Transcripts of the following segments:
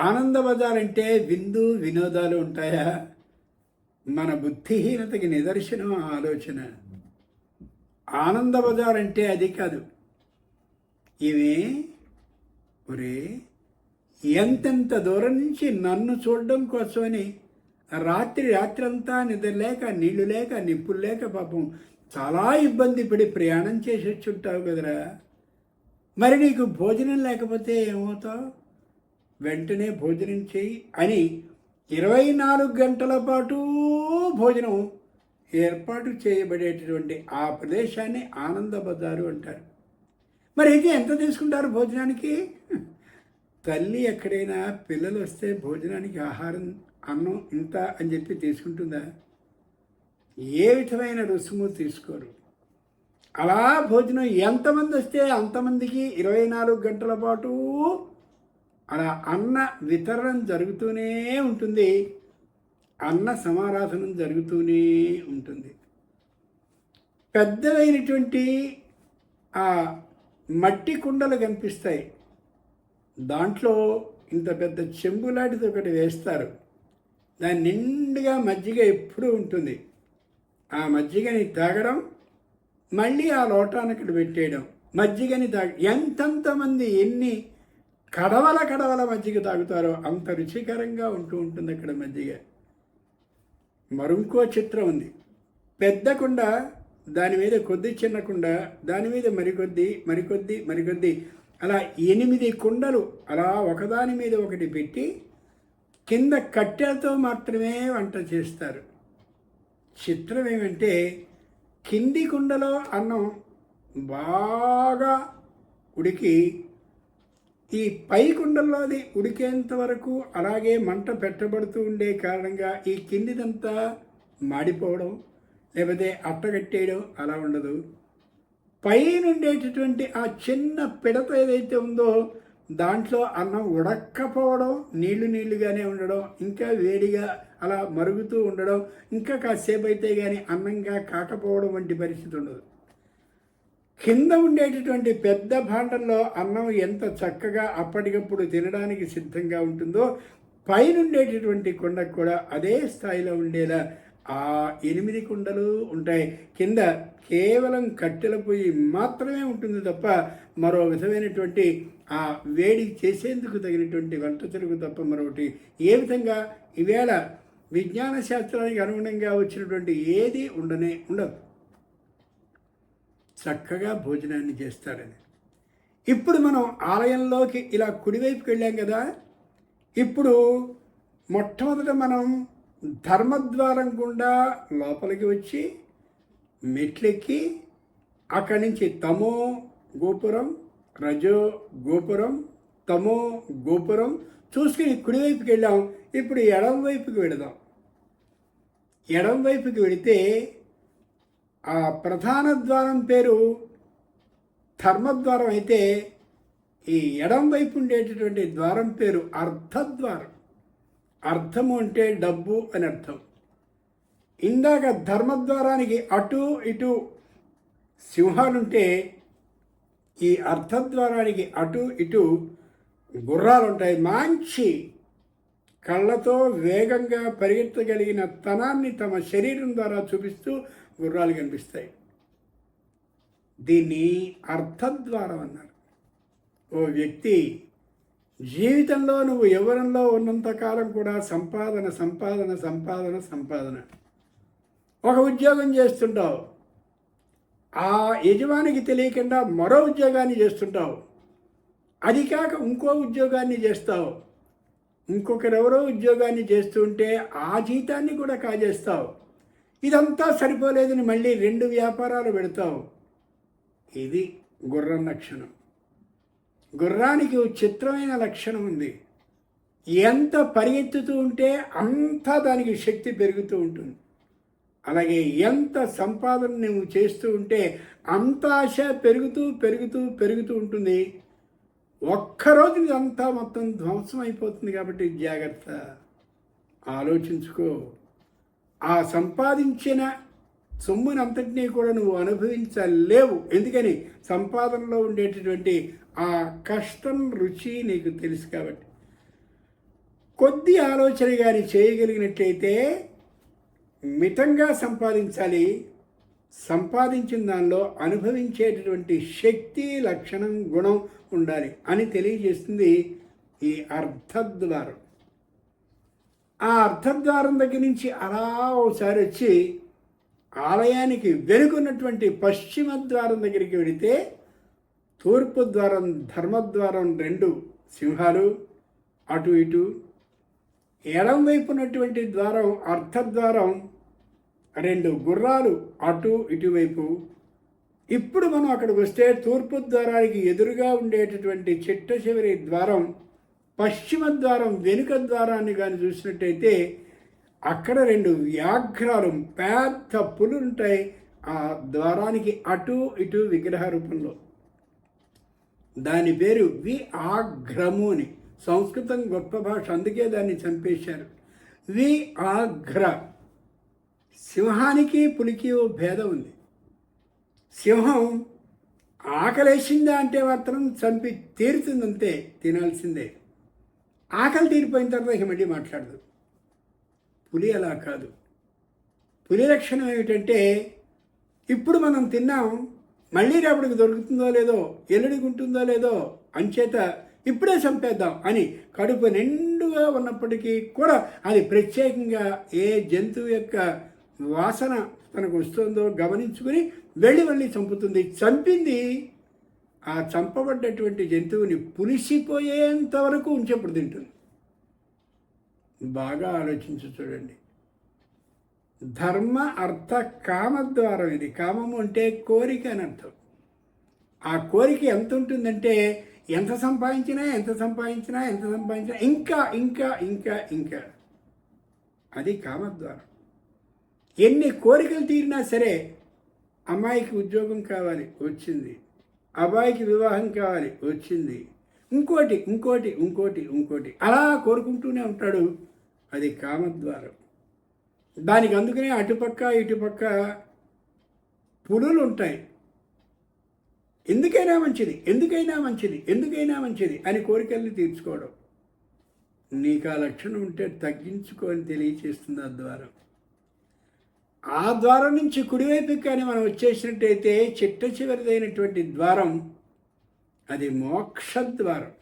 ఆనంద బజార్ అంటే విందు వినోదాలు ఉంటాయా? మన బుద్ధిహీనతకి నిదర్శనం ఆలోచన. ఆనంద బజార్ అంటే అది కాదు. ఇవి ఒరే ఎంతెంత దూరం నుంచి నన్ను చూడడం కోసమని రాత్రి రాత్రంతా నిద్ర లేక నీళ్ళు లేక నిప్పులు లేక పాపం చాలా ఇబ్బంది పడి ప్రయాణం చేసి వచ్చి ఉంటావు కదరా. మరి నీకు భోజనం లేకపోతే ఏమవుతావు? వెంటనే భోజనం చేయి అని ఇరవై నాలుగు గంటల పాటు భోజనం ఏర్పాటు చేయబడేటటువంటి ఆ ప్రదేశాన్ని ఆనంద బజారు అంటారు. మరి అయితే ఎంత తీసుకుంటారు భోజనానికి? తల్లి ఎక్కడైనా పిల్లలు వస్తే భోజనానికి ఆహారం అన్నం ఇంత అని చెప్పి తీసుకుంటుందా? ఏ విధమైన రుసుము తీసుకోరు. అలా భోజనం ఎంతమంది వస్తే అంతమందికి ఇరవై నాలుగు గంటల పాటు అలా అన్న వితరణం జరుగుతూనే ఉంటుంది. అన్న సమారాధనం జరుగుతూనే ఉంటుంది. పెద్దదైనటువంటి ఆ మట్టి కుండలు కనిపిస్తాయి. దాంట్లో ఇంత పెద్ద చెంబులాంటిది ఒకటి వేస్తారు. దాని నిండుగా మజ్జిగ ఎప్పుడూ ఉంటుంది. ఆ మజ్జిగని తాగడం మళ్ళీ ఆ లోటానికి పెట్టేయడం మజ్జిగని తాగ ఎంతంతమంది ఎన్ని కడవల కడవల మజ్జిగ తాగుతారో అంత రుచికరంగా ఉంటూ ఉంటుంది అక్కడ మజ్జిగ. మరుంకో చిత్రం ఉంది. పెద్ద కుండ దాని మీద కొద్ది చిన్న కుండ దాని మీద మరికొద్ది మరికొద్ది మరికొద్ది. అలా ఎనిమిది కుండలు అలా ఒకదాని మీద ఒకటి పెట్టి కింద కట్టెలతో మాత్రమే వంట చేస్తారు. చిత్రం ఏమంటే కింది కుండలో అన్నం బాగా ఉడికి ఈ పై కుండల్లోది ఉడికేంత వరకు అలాగే మంట పెట్టబడుతూ ఉండే కారణంగా ఈ కిందిదంతా మాడిపోవడం లేకపోతే అట్టగట్టేయడం అలా ఉండదు. పైన ఉండేటటువంటి ఆ చిన్న పిడత ఏదైతే ఉందో దాంట్లో అన్నం ఉడక్కపోవడం నీళ్ళు నీళ్ళుగానే ఉండడం ఇంకా వేడిగా అలా మరుగుతూ ఉండడం ఇంకా కాసేపు అయితే కానీ అన్నంగా కాకపోవడం వంటి పరిస్థితి ఉండదు. కింద ఉండేటటువంటి పెద్ద భాండంలో అన్నం ఎంత చక్కగా అప్పటికప్పుడు తినడానికి సిద్ధంగా ఉంటుందో పైనుండేటటువంటి కొండ కూడా అదే స్థాయిలో ఉండేలా ఆ ఎనిమిది కుండలు ఉంటాయి. కింద కేవలం కట్టెల పొయ్యి మాత్రమే ఉంటుంది తప్ప మరో విధమైనటువంటి ఆ వేడి చేసేందుకు తగినటువంటి వంట చెరుకు తప్ప మరొకటి. ఏ విధంగా? ఈవేళ విజ్ఞాన శాస్త్రానికి అనుగుణంగా వచ్చినటువంటి ఏది ఉండనే ఉండదు. చక్కగా భోజనాన్ని చేస్తాడని ఇప్పుడు మనం ఆలయంలోకి ఇలా కుడివైపుకి వెళ్ళాం కదా ఇప్పుడు మొట్టమొదట మనం ధర్మద్వారం గుండా లోపలికి వచ్చి మెట్లెక్కి అక్కడి నుంచి తమో గోపురం రజో గోపురం తమో గోపురం చూసుకుని కుడివైపుకి వెళ్ళాం. ఇప్పుడు ఎడం వైపుకి వెళదాం. ఎడం వైపుకి వెళితే ఆ ప్రధాన ద్వారం పేరు ధర్మద్వారం అయితే ఈ ఎడం వైపు ఉండేటటువంటి ద్వారం పేరు అర్ధద్వారం. అర్థము అంటే డబ్బు అని అర్థం. ఇందాక ధర్మద్వారానికి అటు ఇటు సింహాలుంటే ఈ అర్థద్వారానికి అటు ఇటు గుర్రాలు ఉంటాయి మంచి కళ్ళతో వేగంగా పరిగెత్తగలిగిన తనాన్ని తమ శరీరం ద్వారా చూపిస్తూ గుర్రాలు కనిపిస్తాయి. దీన్ని అర్థద్వారం అన్నారు. ఓ వ్యక్తి జీవితంలో నువ్వు ఎవరంలో ఉన్నంతకాలం కూడా సంపాదన సంపాదన సంపాదన సంపాదన. ఒక ఉద్యోగం చేస్తుంటావు. ఆ యజమానికి తెలియకుండా మరో ఉద్యోగాన్ని చేస్తుంటావు. అది కాక ఇంకో ఉద్యోగాన్ని చేస్తావు. ఇంకొకరెవరో ఉద్యోగాన్ని చేస్తుంటే ఆ జీతాన్ని కూడా కాజేస్తావు. ఇదంతా సరిపోలేదని మళ్ళీ రెండు వ్యాపారాలు పెడతావు. ఇది గుర్రం లక్షణం. గుర్రానికి చిత్రమైన లక్షణం ఉంది. ఎంత పరిగెత్తుతూ ఉంటే అంత దానికి శక్తి పెరుగుతూ ఉంటుంది. అలాగే ఎంత సంపాదన నువ్వు చేస్తూ ఉంటే అంత ఆశ పెరుగుతూ పెరుగుతూ పెరుగుతూ ఉంటుంది. ఒక్కరోజు ఇదంతా మొత్తం ధ్వంసం అయిపోతుంది కాబట్టి జాగ్రత్త. ఆలోచించుకో. ఆ సంపాదించిన సొమ్మునంతటినీ కూడా నువ్వు అనుభవించలేవు. ఎందుకని? సంపాదనలో ఉండేటటువంటి ఆ కష్టం రుచి నీకు తెలుసు కాబట్టి. కొద్ది ఆలోచన కానీ చేయగలిగినట్లయితే మితంగా సంపాదించాలి. సంపాదించిన దానిలో అనుభవించేటటువంటి శక్తి లక్షణం గుణం ఉండాలి అని తెలియజేస్తుంది ఈ అర్థద్వారం. ఆ అర్ధద్వారం దగ్గర నుంచి అలా ఒకసారి వచ్చి ఆలయానికి వెనుకున్నటువంటి పశ్చిమ ద్వారం దగ్గరికి వెళితే తూర్పు ద్వారం ధర్మద్వారం రెండు సింహాలు. అటు ఇటు ఎడం వైపు ఉన్నటువంటి ద్వారం అర్ధద్వారం రెండు గుర్రాలు. అటు ఇటువైపు ఇప్పుడు మనం అక్కడికి వస్తే తూర్పు ద్వారానికి ఎదురుగా ఉండేటటువంటి చిట్ట చివరి ద్వారం పశ్చిమ ద్వారం వెనుక ద్వారాన్ని కానీ చూసినట్టయితే అక్కడ రెండు వ్యాఘ్రాలు పెద్ద పులు ఉంటాయి ఆ ద్వారానికి అటు ఇటు విగ్రహ రూపంలో. దాని పేరు వి ఆఘ్రము అని. సంస్కృతం గొప్ప భాష అందుకే దాన్ని చంపేశారు. వి ఆఘ్ర సింహానికి పులికి ఓ భేదం ఉంది. సింహం ఆకలేసిందా అంటే మాత్రం చంపి తీరుతుందంతే తినాల్సిందే. ఆకలి తీరిపోయిన తర్వాత ఇక మళ్ళీ మాట్లాడదు. పులి అలా కాదు. పులి లక్షణం ఏమిటంటే ఇప్పుడు మనం తిన్నాం మళ్ళీ రేపటికి దొరుకుతుందో లేదో ఎల్లుడికి ఉంటుందో లేదో అంచేత ఇప్పుడే చంపేద్దాం అని కడుపు నిండుగా ఉన్నప్పటికీ కూడా అది ప్రత్యేకంగా ఏ జంతువు యొక్క వాసన తనకు వస్తుందో గమనించుకుని వెళ్ళి వెళ్ళి చంపుతుంది. చంపింది ఆ చంపబడ్డటువంటి జంతువుని పులిసిపోయేంత వరకు ఉంచేప్పుడు తింటుంది. బాగా ఆలోచించు చూడండి. ధర్మ అర్థ కామద్వారం ఇది. కామము అంటే కోరిక అని అర్థం. ఆ కోరిక ఎంత ఉంటుందంటే ఎంత సంపాదించినా ఎంత సంపాదించినా ఎంత సంపాదించినా ఇంకా ఇంకా ఇంకా ఇంకా. అది కామద్వారం. ఎన్ని కోరికలు తీరినా సరే అమ్మాయికి ఉద్యోగం కావాలి వచ్చింది. అబ్బాయికి వివాహం కావాలి వచ్చింది. ఇంకోటి ఇంకోటి ఇంకోటి ఇంకోటి. అలా కోరుకుంటూనే ఉంటాడు. అది కామద్వారం. దానికి అందుకనే అటుపక్క ఇటుపక్క పులులు ఉంటాయి ఎందుకైనా మంచిది ఎందుకైనా మంచిది ఎందుకైనా మంచిది అని కోరికల్ని తీర్చుకోవడం. నీకు ఆ లక్షణం ఉంటే తగ్గించుకొని తెలియచేస్తుంది ఆ ద్వారం. ఆ ద్వారం నుంచి కుడివైపుకి కానీ మనం వచ్చేసినట్టయితే చిట్ట చివరిదైనటువంటి ద్వారం అది మోక్షద్వారం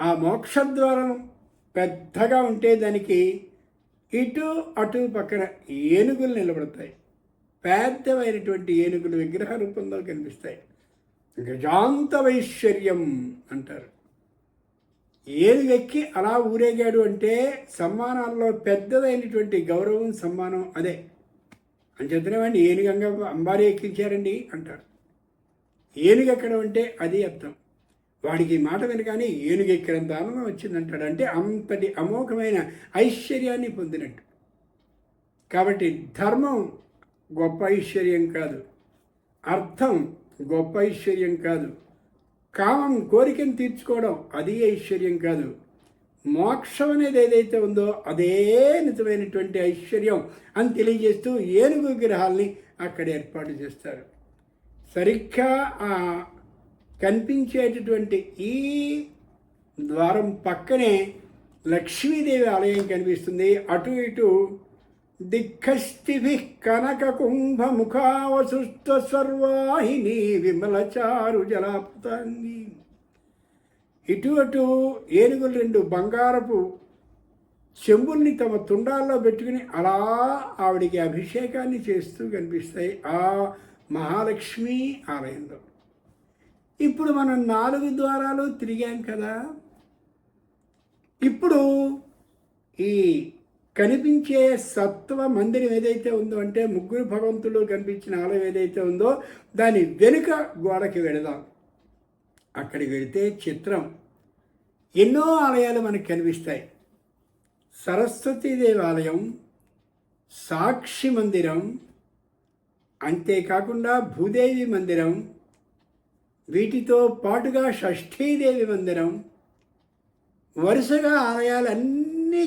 ఆ మోక్షద్వారం పెద్దగా ఉంటే దానికి ఇటు అటు పక్కన ఏనుగులు నిలబడతాయి. పెద్దమైనటువంటి ఏనుగులు విగ్రహ రూపంలో కనిపిస్తాయి. గజాంత వైశ్వర్యం అంటారు. ఏనుగెక్కి అలా ఊరేగాడు అంటే సమ్మానాల్లో పెద్దదైనటువంటి గౌరవం సమ్మానం అదే. అని చెప్తున్నామండి ఏనుగంగా అంబారి ఎక్కించారండి అంటారు. ఏనుగు ఎక్కడం అంటే అది అర్థం. వాడికి మాట వినగానే ఏనుగు ఎక్కినంత ఆనందం వచ్చిందంటాడు. అంటే అంతటి అమోఘమైన ఐశ్వర్యాన్ని పొందినట్టు. కాబట్టి ధర్మం గొప్ప ఐశ్వర్యం కాదు. అర్థం గొప్ప ఐశ్వర్యం కాదు. కామం కోరికను తీర్చుకోవడం అది ఐశ్వర్యం కాదు. మోక్షం అనేది ఏదైతే ఉందో అదే నిజమైనటువంటి ఐశ్వర్యం అని తెలియజేస్తూ ఏనుగు విగ్రహాల్ని అక్కడ ఏర్పాటు చేస్తారు. సరిగ్గా ఆ కనిపించేటటువంటి ఈ ద్వారం పక్కనే లక్ష్మీదేవి ఆలయం కనిపిస్తుంది. అటు ఇటు దిక్కష్టిభి కనక కుంభ సర్వాహిని విమలచారు జలాపుతాన్ని ఇటు అటు ఏనుగులు రెండు బంగారపు చెంబుల్ని తమ తుండాల్లో పెట్టుకుని అలా ఆవిడికి అభిషేకాన్ని చేస్తూ కనిపిస్తాయి ఆ మహాలక్ష్మి ఆలయంలో. ఇప్పుడు మనం నాలుగు ద్వారాలు తిరిగాం కదా. ఇప్పుడు ఈ కనిపించే సత్వ మందిరం ఏదైతే ఉందో అంటే ముగ్గురు భగవంతుడు కనిపించిన ఆలయం ఏదైతే ఉందో దాని వెనుక గోడకి వెళదాం. అక్కడికి వెళితే చిత్రం. ఎన్నో ఆలయాలు మనకు కనిపిస్తాయి. సరస్వతీదేవి ఆలయం సాక్షి మందిరం అంతేకాకుండా భూదేవి మందిరం వీటితో పాటుగా షష్ఠీదేవి మందిరం వరుసగా ఆలయాలన్నీ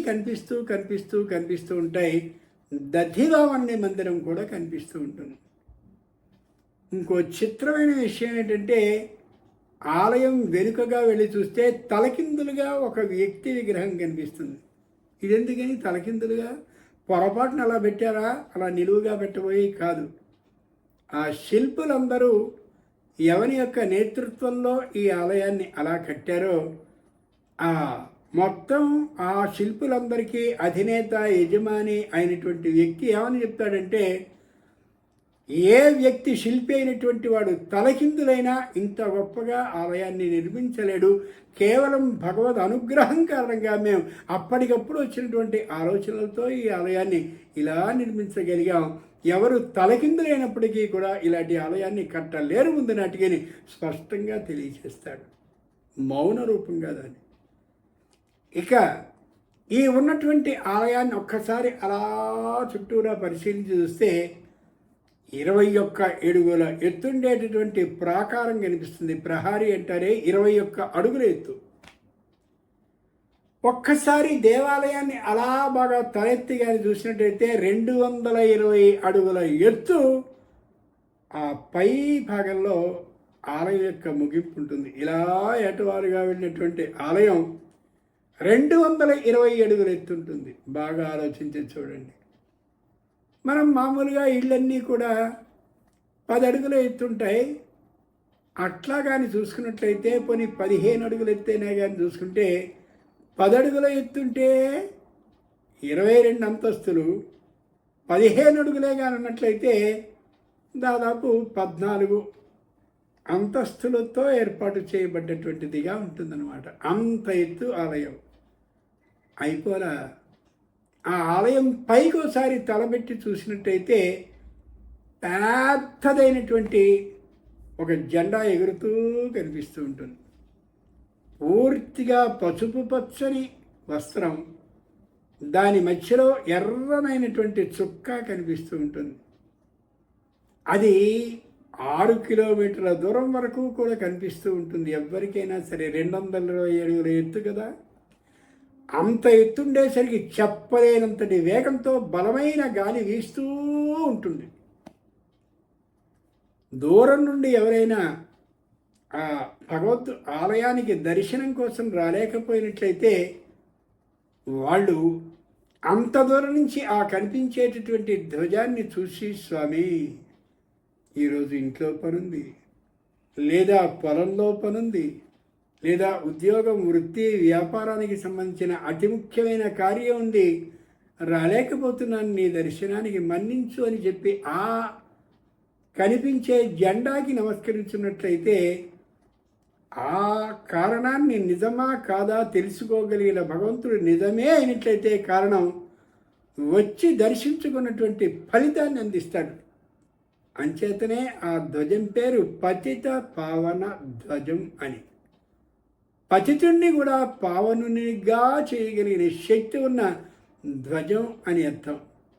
కనిపిస్తూ కనిపిస్తూ కనిపిస్తూ ఉంటాయి. దధివామణ్య మందిరం కూడా కనిపిస్తూ ఉంటుంది. ఇంకో చిత్రమైన విషయం ఏంటంటే ఆలయం వెనుకగా వెళ్ళి చూస్తే తలకిందులుగా ఒక వ్యక్తి విగ్రహం కనిపిస్తుంది. ఇదెందుకని తలకిందులుగా? పొరపాటున అలా పెట్టారా? అలా నిలువుగా పెట్టబోయి కాదు. ఆ శిల్పులందరూ ఎవరి యొక్క నేతృత్వంలో ఈ ఆలయాన్ని అలా కట్టారో ఆ మొత్తం ఆ శిల్పులందరికీ అధినేత యజమాని అయినటువంటి వ్యక్తి ఏమని చెప్తాడంటే ఏ వ్యక్తి శిల్పి అయినటువంటి వాడు తలకిందులైనా ఇంత గొప్పగా ఆలయాన్ని నిర్మించలేడు. కేవలం భగవద్ అనుగ్రహం కారణంగా మేము అప్పటికప్పుడు వచ్చినటువంటి ఆలోచనలతో ఈ ఆలయాన్ని ఇలా నిర్మించగలిగాం. ఎవరు తలకిందులైనప్పటికీ కూడా ఇలాంటి ఆలయాన్ని కట్టలేరు ముందు నాటికని స్పష్టంగా తెలియజేస్తాడు. మౌన రూపంగా దాన్ని ఇక ఈ ఉన్నటువంటి ఆలయాన్ని ఒక్కసారి అలా చుట్టూరా పరిశీలించి చూస్తే ఇరవై ఒక్క ఏడుగుల ఎత్తుండేటటువంటి ప్రాకారం కనిపిస్తుంది. ప్రహారీ అంటారే ఇరవై ఒక్క అడుగుల ఎత్తు. ఒక్కసారి దేవాలయాన్ని అలా బాగా తలెత్తి కానీ చూసినట్టయితే రెండు వందల ఇరవై అడుగుల ఎత్తు ఆ పై భాగంలో ఆలయం యొక్క ముగింపు ఉంటుంది. ఇలా ఎటువారుగా వెళ్ళినటువంటి ఆలయం రెండు వందల ఇరవై అడుగులు ఎత్తుంటుంది. బాగా ఆలోచించి చూడండి. మనం మామూలుగా ఇళ్ళన్నీ కూడా పది అడుగులు ఎత్తుంటాయి. అట్లా కానీ చూసుకున్నట్లయితే పోనీ పదిహేను అడుగులు ఎత్తైనా కానీ చూసుకుంటే పది అడుగుల ఎత్తుంటే ఇరవై రెండు అంతస్తులు పదిహేను అడుగులే కానీ ఉన్నట్లయితే దాదాపు పద్నాలుగు అంతస్తులతో ఏర్పాటు చేయబడ్డటువంటిదిగా ఉంటుందన్నమాట. అంత ఎత్తు ఆలయం. అయిపోలా ఆ ఆలయం పైకి ఒకసారి తలబెట్టి చూసినట్టయితే పెద్దదైనటువంటి ఒక జెండా ఎగురుతూ కనిపిస్తూ ఉంటుంది. పూర్తిగా పసుపు పచ్చని వస్త్రం. దాని మధ్యలో ఎర్రనైనటువంటి చుక్క కనిపిస్తూ ఉంటుంది. అది ఆరు కిలోమీటర్ల దూరం వరకు కూడా కనిపిస్తూ ఉంటుంది. ఎవరికైనా సరే రెండు వందల ఇరవై అడుగుల ఎత్తు కదా. అంత ఎత్తుండేసరికి చెప్పలేనంతటి వేగంతో బలమైన గాలి వీస్తూ ఉంటుంది. దూరం నుండి ఎవరైనా ఆ భగవద్ ఆలయానికి దర్శనం కోసం రాలేకపోయినట్లయితే వాళ్ళు అంత దూరం నుంచి ఆ కనిపించేటటువంటి ధ్వజాన్ని చూసి స్వామి ఈరోజు ఇంట్లో పనుంది లేదా పొలంలో పనుంది లేదా ఉద్యోగం వృత్తి వ్యాపారానికి సంబంధించిన అతి ముఖ్యమైన కార్యం ఉంది. రాలేకపోతున్నాను నీ దర్శనానికి మన్నించు అని చెప్పి ఆ కనిపించే జెండాకి నమస్కరించినట్లయితే ఆ కారణాన్ని నిజమా కాదా తెలుసుకోగలిగిన భగవంతుడు నిజమే అయినట్లయితే కారణం వచ్చి దర్శించుకున్నటువంటి ఫలితాన్ని అందిస్తాడు. అంచేతనే ఆ ధ్వజం పేరు పతిత పావన ధ్వజం అని. పతితుణ్ణి కూడా పావనునిగా చేయగలిగిన శక్తి ఉన్న ధ్వజం అని అర్థం.